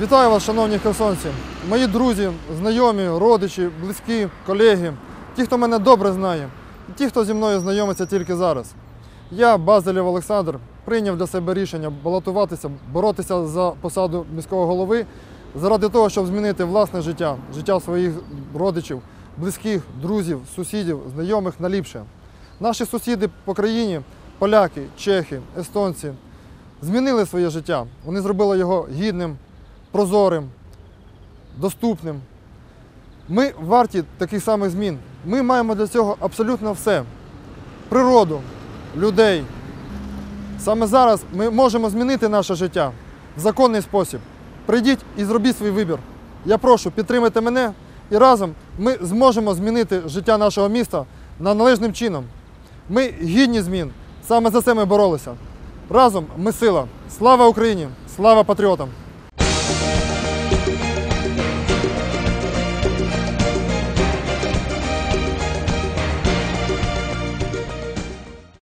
Вітаю вас, шановні херсонці, мої друзі, знайомі, родичі, близькі, колеги, ті, хто мене добре знає, і ті, хто зі мною знайомиться тільки зараз. Я, Базилєв Олександр, прийняв для себе рішення балотуватися, боротися за посаду міського голови заради того, щоб змінити власне життя, життя своїх родичів, близьких, друзів, сусідів, знайомих на ліпше. Наші сусіди по країні, поляки, чехи, естонці, змінили своє життя. Вони зробили його гідним, прозорим, доступним. Ми варті таких самих змін. Ми маємо для цього абсолютно все: природу, людей. Саме зараз ми можемо змінити наше життя в законний спосіб. Прийдіть і зробіть свій вибір. Я прошу, підтримайте мене і разом ми зможемо змінити життя нашого міста на належним чином. Ми гідні змін. Саме за це ми боролися. Разом ми сила. Слава Україні! Слава патріотам! Bye.